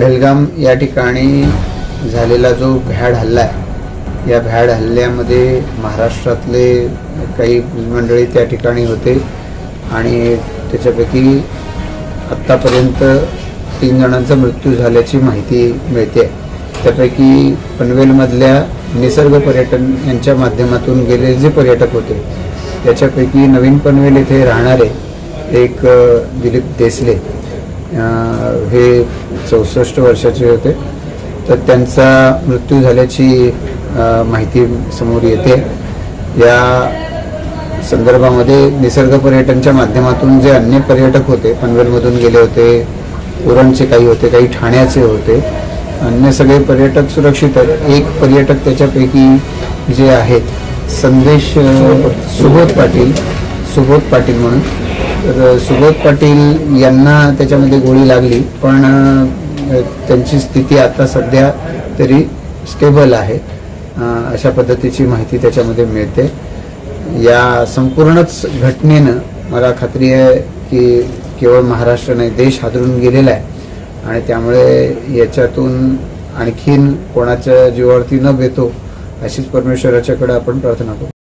पहलगाम या ठिकाणी झालेला जो भ्याड हल्ला आहे या भ्याड हल्ल्यामध्ये महाराष्ट्रातले काही मंडळी त्या ठिकाणी होते आणि त्याच्यापैकी आत्तापर्यंत तीन जणांचा मृत्यू झाल्याची माहिती मिळते. त्यापैकी पनवेलमधल्या निसर्ग पर्यटन यांच्या माध्यमातून गेलेले जे पर्यटक होते त्याच्यापैकी नवीन पनवेल येथे राहणारे एक दिलीप देसले हे चौसष्ट वर्षाचे होते. तर त्यांचा मृत्यू झाल्याची माहिती समोर येते. या संदर्भामध्ये निसर्ग पर्यटनच्या माध्यमातून जे अन्य पर्यटक होते पनवेलमधून गेले होते उरणचे काही होते काही ठाण्याचे होते अन्य सगळे पर्यटक सुरक्षित आहेत. एक पर्यटक त्याच्यापैकी जे आहेत संदेश सुबोध पाटील सुबोध पाटील म्हणून. तर सुबोध पाटील यांना त्याच्यामध्ये गोळी लागली पण त्यांची स्थिती आता सध्या तरी स्टेबल आहे. अशा पद्धतीची माहिती त्याच्यामध्ये मिळते. या संपूर्णच घटनेनं मला खात्री आहे की केवळ महाराष्ट्र नाही देश हादरून गेलेला आहे. आणि त्यामुळे याच्यातून आणखीन कोणाच्या जीवावरती न बेतो अशीच परमेश्वराच्याकडे आपण प्रार्थना करू.